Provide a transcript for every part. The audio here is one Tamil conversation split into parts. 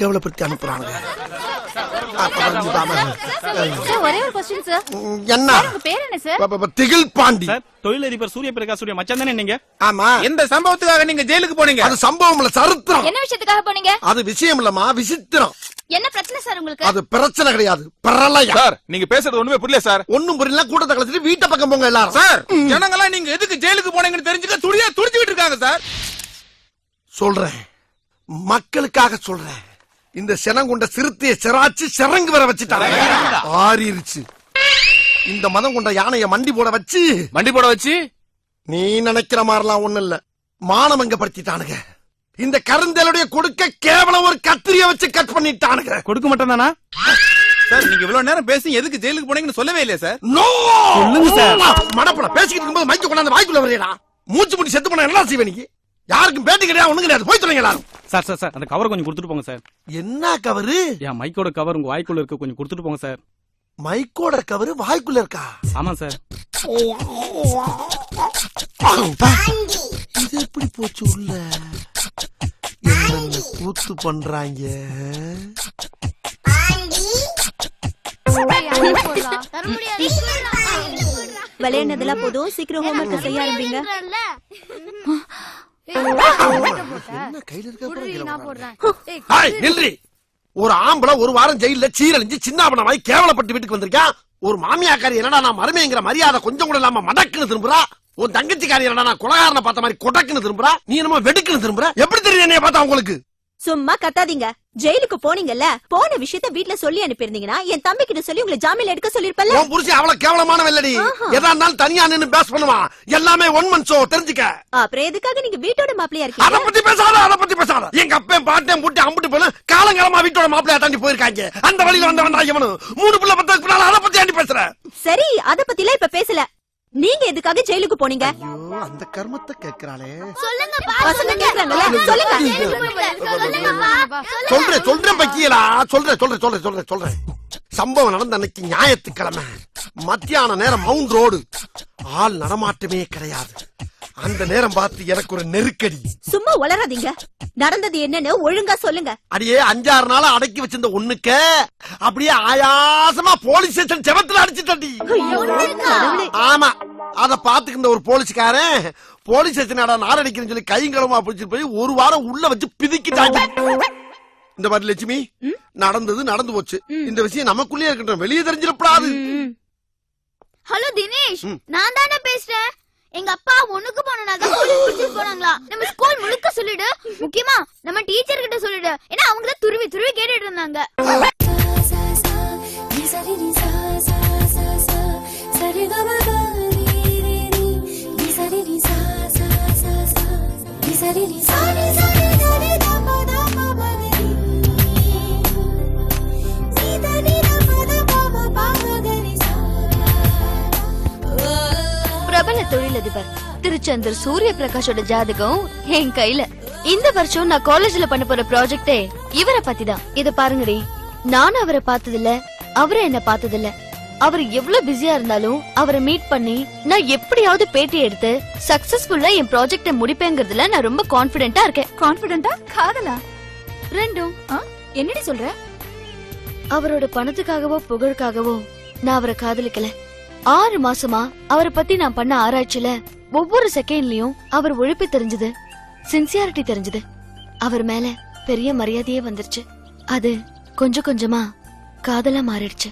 கேவலப்படுத்தி அனுப்புறானுங்க. சார் ஒரே ஒரு கொஸ்டின் சார். என்ன? உங்க பேர் என்ன சார்? ப- ப- ப- திகில் பாண்டி. சார் தொழிலதிபர் சூரிய மச்சான் தானே நீங்க? ஆமா. எந்த சம்பவத்துக்காக நீங்க ஜெயிலுக்கு போனீங்க? அது சம்பவம் இல்ல சரித்திரம். என்ன விஷயத்துக்காக போனீங்க? அது விஷயம் இல்லம்மா விசித்திரம். என்ன பிரச்சனை சார் உங்களுக்கு? அது பிரச்சனை கிடையாது பிரளயம். சார் நீங்க பேசுறது ஒண்ணுமே புரியல சார். ஒண்ணும் புரியல கூட்டத்தை கழிச்சிட்டு வீட்டை பக்கம் போங்க எல்லாரும். சார் ஜனங்களாம் நீங்க எதுக்கு ஜெயிலுக்கு போனீங்கன்னு தெரிஞ்சுக்க துடியா துடிச்சுக்கிட்டு இருக்காங்க சார். சொல்றேன். மக்களுக்காக சொல்றேன். இந்த சினங்கொண்ட சிறுத்தைய சிராச்சு சிறங்கு வர வச்சுட்டாங்க. ஆறிருச்சு. இந்த மதம் கொண்ட யானைய மண்டி போட வச்சு மண்டி போட வச்சு? நீ நினைக்கிற மாதிரிலாம் ஒண்ணு இல்ல. மானமங்க படுத்திட்டானுங்க. இந்த கருந்தலுடைய கொடுக்க கேவலம் ஒரு கத்திரிய வச்சு கட் பண்ணிட்டானுங்க. கொடுக்க மாட்டேன் தானா? சார் நீங்க இவ்வளவு நேரம் பேசி எதுக்கு ஜெயிலுக்கு போனீங்கன்னு சொல்லவே இல்லையா சார்? நோ சொல்லுங்க சார். மடப்பட பேசிக்கிட்டு இருக்கும்போது மைக்கு கொண்டாந்து வாய்க்குள்ள வரையடா. மூச்சு முடி செத்து போனா என்ன செய்வே நீ? யாருக்கும் பேட்டி கிடையாது ஒண்ணும் கிடையாது போய் சொல்லுங்க எல்லாரும் சார் சார் சார் அந்த கவர் கொஞ்சம் கொடுத்துட்டு போங்க சார் என்ன கவரு என் மைக்கோட கவர் உங்க வாய்க்குள்ள இருக்க கொஞ்சம் கொடுத்துட்டு போங்க சார் மைக்கோட கவரு வாய்க்குள்ள இருக்கா ஆமா சார் இது எப்படி போச்சு உள்ள என்னென்ன கூத்து பண்றாங்க விளையாடுனதெல்லாம் போதும் சீக்கிரம் ஹோம்ஒர்க் செய்ய ஆரம்பிங்க என்ன கையில இருக்க ஹாய் நில்றி. ஒரு ஆம்பளை ஒரு வாரம் ஜெயில சீரழிஞ்சு சின்னாபனமாய் கேவலப்பட்டு வீட்டுக்கு வந்திருக்கான் ஒரு மாமியாக்காரி என்னடா நான் மருமைங்கிற மரியாதை கொஞ்சம் கூட இல்லாம மடக்குன்னு திரும்புறா? உன் தங்கச்சிக்காரி என்னடா நான் குலகாரனை பார்த்த மாதிரி கொடக்குன்னு திரும்புறா? நீ என்னமோ வெடுக்குன்னு திரும்புற? எப்படி தெரியும் என்னைய பார்த்தா உங்களுக்கு? சும்மா கத்தாதீங்க. ஜெயிலுக்கு போனீங்கல்ல போன விஷயத்த வீட்ல சொல்லி அனுப்பியிருந்தீங்கன்னா என் தம்பி கிட்ட சொல்லி உங்களை ஜாமீன்ல எடுக்க சொல்லிருப்பல உன் புருஷன் அவ்வளவு கேவலமான வெள்ளடி எதா இருந்தாலும் தனியா நின்னு பேஸ் பண்ணுவான். எல்லாமே ஒன் மன் ஷோ தெரிஞ்சுக்க. அப்புறம் எதுக்காக நீங்க வீட்டோட மாப்பிளையா அத இருக்கீங்க பத்தி பேசாத அத பத்தி பேசாத. எங்க அப்பன் பாட்டன் புட்டி அம்பிட்டு போல காலங்காலமா வீட்டோட மாப்பிளையா தாண்டி போயிருக்காங்க. அந்த வழியில வந்தவன் தான் இவனு. மூணு பிள்ளை பத்ததுக்கு பின்னால அத பத்தி ஆண்டி பேசுற? சரி அத பத்தி எல்லாம் இப்ப பேசல. நீங்க எதுக்காக ஜெயிலுக்கு போனீங்க? அந்த கர்மத்தை கேக்குறாளே. பசங்க கேக்குறாங்கல்ல சொல்லுங்க. சொல்றேன் சொல்றேன் பக்கியலா. சொல்றேன் சொல்றேன் சொல்றேன் சொல்றேன் சொல்றேன். சம்பவம் நடந்த அன்னைக்கு ஞாயிற்றுக்கிழமை. மத்தியான நேரம் மவுண்ட் ரோடு. ஆள் நடமாட்டமே கிடையாது. அந்த நேரம் பார்த்து எனக்கு ஒரு நெருக்கடி. சும்மா உளறாதீங்க நடந்தது என்னன்னு ஒழுங்கா சொல்லுங்க. அடியே அஞ்சாறு நாளா அடக்கி வச்சிருந்த ஒண்ணுக்க அப்படியே ஆயாசமா போலீஸ் ஸ்டேஷன் செவத்துல அடிச்சு தட்டி ஐயோ, கடவுளே. ஆமா. அத பாத்துக்கிட்ட ஒரு போலீஸ்காரன் போலீஸ் ஸ்டேஷன் நாரடிக்கிறேன்னு சொல்லி கைங்களமா பிடிச்சிட்டு போய் ஒரு வாரம் உள்ள வச்சு பிதிக்கிட்டாங்க இந்த மாதிரி லட்சுமி நடந்தது நடந்து போச்சு. இந்த விஷயம் நமக்குள்ளே இருக்கட்டும் வெளியே தெரிஞ்சிடப்படாது. ஹலோ தினேஷ் நான் தானே பேசுறேன்? எங்க அப்பா ஒண்ணுக்கு போனா போலீஸ் பிடிச்சிட்டு போனாங்களா? நம்ம ஸ்கூல் முழுக்க சொல்லிடு. முக்கியமா நம்ம டீச்சர் கிட்ட சொல்லிடு. ஏன்னா அவங்க துருவி துருவி கேட்டுட்டு இருந்தாங்க. தொழிலதிபர் திருச்செந்தூர் சூரிய பிரகாஷோட ஜாதகம் என் கையில. இந்த வருஷம் நான் காலேஜ்ல பண்ண போற ப்ராஜெக்டே இவரை பத்தி தான் இத பாருங்கடி. நானும் அவரை பார்த்ததில்ல. அவரும் என்ன பார்த்ததில்ல. அவர் எவ்வளவு பிஸியா இருந்தாலும் அவரை மீட் பண்ணி நான் எப்படியாவது பேட்டி எடுத்து சக்சஸ்ஃபுல்லா என் ப்ராஜெக்ட முடிப்பேங்கிறதுல நான் ரொம்ப கான்பிடென்ட்டா இருக்கேன். கான்பிடண்டா காதலா? ரெண்டும்? என்னடி சொல்ற? அவரோட பணத்துக்காகவோ புகழுக்காகவோ நான் அவரை காதலிக்கல. ஆறு மாசமா அவரை பத்தி நான் பண்ண ஆராய்ச்சியில ஒவ்வொரு செகண்ட்லயும் அவர் ஒழுப்பு தெரிஞ்சது சின்சியாரிட்டி தெரிஞ்சது. அவர் மேல பெரிய மரியாதையே வந்துருச்சு. அது கொஞ்சம் கொஞ்சமா காதலா மாறிடுச்சு.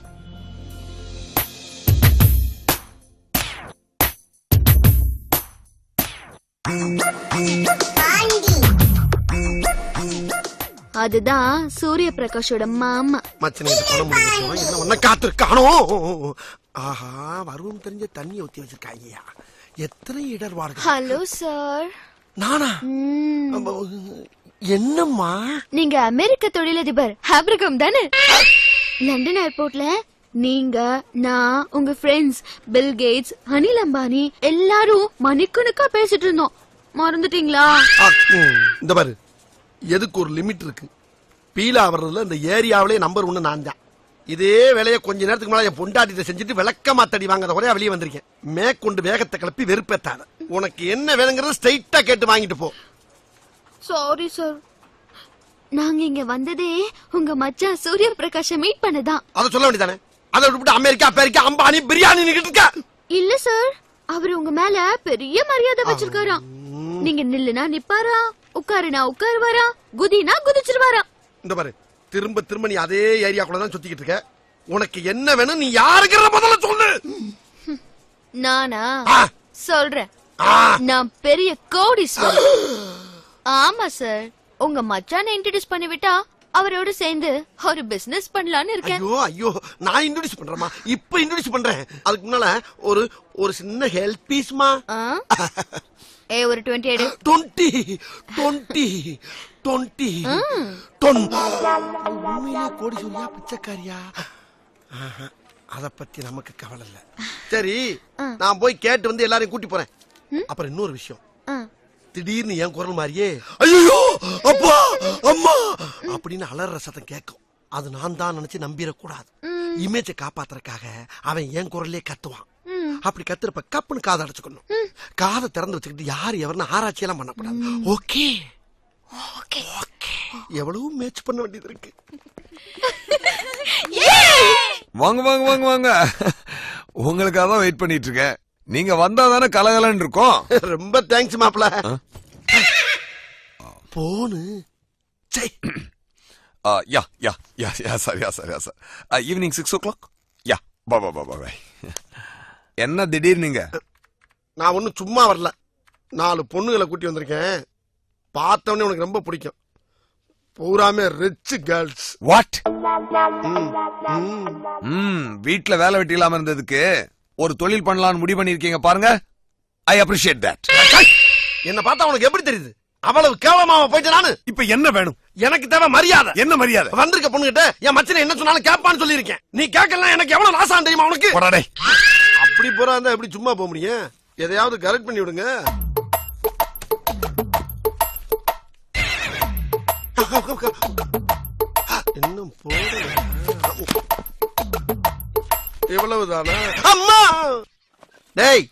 அதுதான் சூரிய பிரகாஷோட மாமா. மச்சனை இது ஆஹா வருவம் தெரிஞ்ச தண்ணி ஊத்தி வச்சிருக்காங்கயா எத்தனை இடர்பாடுகள் ஹலோ சார் நானா? என்னம்மா? நீங்க அமெரிக்க தொழிலதிபர். ஹாப்ரகம் தானே? லண்டன் ஏர்போர்ட்ல நீங்க நான் உங்க friends Bill Gates Anil Ambani எல்லாரும் மணிக்கணக்கா பேசிட்டு இருந்தோம். மறந்துட்டீங்களா? இந்த பாரு எதுக்கு ஒரு லிமிட் இருக்கு? பீலா வர்றதுல இந்த ஏரியாவிலே நம்பர் ஒன்னு நான் தான். இதே வேலையை கொஞ்ச நேரத்துக்கு மேல என் பொண்டாட்டிட்ட செஞ்சுட்டு விளக்கமா தடி வாங்காத ஒரே வெளியே வந்திருக்கேன். மேற்கொண்டு வேகத்தை கிளப்பி வெறுப்பேத்தாத. உனக்கு என்ன வேணுங்கிறத ஸ்ட்ரைட்டா கேட்டு வாங்கிட்டு போ. சாரி சார் நாங்க இங்க வந்ததே உங்க மச்சான் சூரிய பிரகாஷ மீட் பண்ணதான். அத சொல்ல வேண்டியதானே? அதை விட்டுவிட்டு அமெரிக்கா அமெரிக்கா அம்பானி பிரியாணி நிக்கிட்டு இருக்க? இல்ல சார் அவர் உங்க மேல பெரிய மரியாதை வச்சிருக்காராம். நீங்க நில்லுனா நிப்பாரா உட்காருனா உட்காருவாரா குதினா குதிச்சிருவாரா. இந்த பாரு. திரும்ப திரும்ப நீ அதே ஏரியாக்குள்ள தான் சுத்திக்கிட்டு இருக்க. உனக்கு என்ன வேணும் நீ யாருக்கிற முதல்ல சொல்லு. நானா. சொல்றேன். நான் பெரிய கோடீஸ்வரர் ஆமா சார். உங்க மச்சான இன்ட்ரடியூஸ் பண்ணி விட்டா அவரோட சேர்ந்து ஒரு பிசினஸ் பண்ணலாம்னு இருக்கேன். ஐயோ ஐயோ நான் இன்ட்ரோடியூஸ் பண்றேமா இப்ப இன்ட்ரோடியூஸ் பண்றேன். அதுக்கு முன்னால ஒரு ஒரு சின்ன ஹெல்ப் பீஸ்மா? ஏ ஒரு டுவெண்ட்டி எடு. டுவெண்ட்டி டுவெண்ட்டி டுவெண்ட்டி உண்மையிலே கோடி சொல்லியா பிச்சைக்காரியா? அத பத்தி நமக்கு கவலை இல்ல. சரி நான் போய் கேட்டு வந்து எல்லாரையும் கூட்டி போறேன். அப்புறம் இன்னொரு விஷயம். திடீர்னு என் குரல் மாதிரியே ஐயோ அப்பா அம்மா! அப்படின்னு அலற சத்தம் கேட்கும் அது நான் தான் நினைச்சு நம்பிடக்கூடாது. இமேஜை காப்பாத்துறதுக்காக அவன் என் குரல்லே கத்துவான். அப்படி கத்துறப்ப கப்புன்னு காதை அடைச்சுக்கணும். காதை திறந்து வச்சுக்கிட்டு யார் எவர்னு ஆராய்ச்சி எல்லாம் பண்ணக்கூடாது ஓகே. ஓகே. எவ்வளவு மேட்ச் பண்ண வேண்டியது இருக்கு. வாங்க வாங்க வாங்க வாங்க. உங்களுக்காக தான் வெயிட் பண்ணிட்டு இருக்கேன். நீங்க வந்தா தானே கலகலன்னு இருக்கும். ரொம்ப தேங்க்ஸ் மாப்ள போனு. சை yeah yeah yeah yeah sir yeah sir yeah sir. Evening six o'clock yeah பா பா பா பாய் என்ன திடீர் நீங்க நான் ஒன்னும் சும்மா வரல. நாலு பொண்ணுகளை கூட்டி வந்திருக்கேன். பார்த்தவொடனே உனக்கு ரொம்ப பிடிக்கும். பூராமே ரிச் கேர்ள்ஸ் வாட் ம் வீட்ல வேலை வெட்டி இல்லாம இருந்ததுக்கு ஒரு தொழில் பண்ணலாம்னு முடிவு பண்ணிருக்கீங்க பாருங்க. ஐ அப்ரிஷியேட் தட் என்ன பார்த்தா உனக்கு எப்படி தெரியுது? அவ்வளவு கேவலமாவ போயிட்டு நானு? இப்ப என்ன வேணும்? எனக்கு தேவை மரியாதை. என்ன மரியாதை? வந்திருக்க பொண்ணுகிட்ட என் மச்சனை என்ன சொன்னாலும் கேட்பான்னு சொல்லியிருக்கேன். நீ கேட்கலாம் எனக்கு எவ்வளவு லாசான் தெரியுமா உனக்கு? அப்படி போறா இருந்தா எப்படி சும்மா போக முடியும்? எதையாவது கரெக்ட் பண்ணி விடுங்க. இன்னும் போடல. இவ்வளவுதானா? அம்மா! டேய்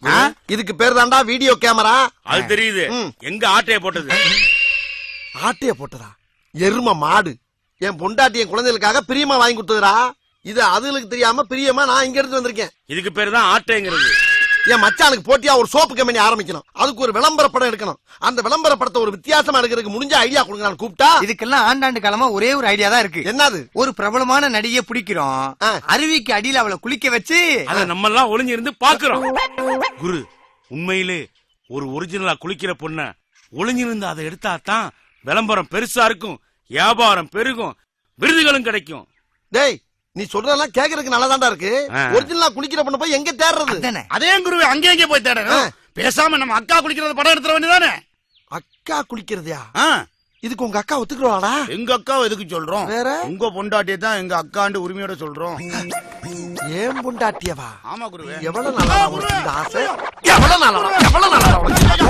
இதுக்கு பேர் தான்டா வீடியோ கேமரா. அது தெரியுது. எங்க ஆட்டைய போட்டது? ஆட்டைய போட்டதா? எரும மாடு. என் பொண்டாட்டி என் குழந்தைகளுக்காக பிரியமா வாங்கி கொடுத்ததுடா. இது அதுகளுக்கு தெரியாம பிரியமா நான் இங்க இருந்து வந்திருக்கேன். இதுக்கு பேரு தான் ஆட்டைங்கிறது. என் மச்சானுக்கு போட்டியா ஒரு சோப்பு கம்பெனி ஆரம்பிக்கணும். அதுக்கு ஒரு விளம்பர படம் எடுக்கணும். அந்த விளம்பர படத்தை ஒரு வித்தியாசமா எடுக்கிறதுக்கு முடிஞ்ச ஐடியா கொடுங்க நான் கூப்பிட்டா? இதுக்கெல்லாம் ஆண்டாண்டு காலமா ஒரே ஒரு ஐடியா தான் இருக்கு. என்னது? ஒரு பிரபலமான நடிகையை பிடிக்கிறோம். அருவிக்கு அடியில அவளை குளிக்க வச்சு அத நம்ம எல்லாம் ஒளிஞ்சு இருந்து பாக்குறோம் குரு உண்மையிலே ஒரு ஒரிஜினலா குளிக்கிற பொண்ண ஒளிஞ்சிருந்து அதை எடுத்தா தான் விளம்பரம் பெருசா இருக்கும் வியாபாரம் பெருகும் விருதுகளும் கிடைக்கும். டேய் நீ சொல்றதெல்லாம் கேக்குறதுக்கு நல்லாதான்டா இருக்கு. ஆ. ஒரிஜினலா குளிக்கிற பொண்ணு போய் எங்க தேடுறது? அதானே. அதே குருவே அங்கே அங்கே போய் தேடணும் பேசாம நம்ம அக்கா குளிக்கிறத படம் எடுத்துற வேண்டியதானே? அக்கா குளிக்கிறதையா? இதுக்கு உங்க அக்கா ஒத்துக்குறாடா எங்க அக்காவை எதுக்கு சொல்றோம்? வேற? உங்க பொண்டாட்டியை தான் எங்க அக்காண்டு உரிமையோட சொல்றோம். ஏன் பொண்டாட்டியவா? ஆமா குருவே. எவ்வளவு இந்த ஆசை? எவ்வளவு நாளா? எவ்வளவு உனக்கு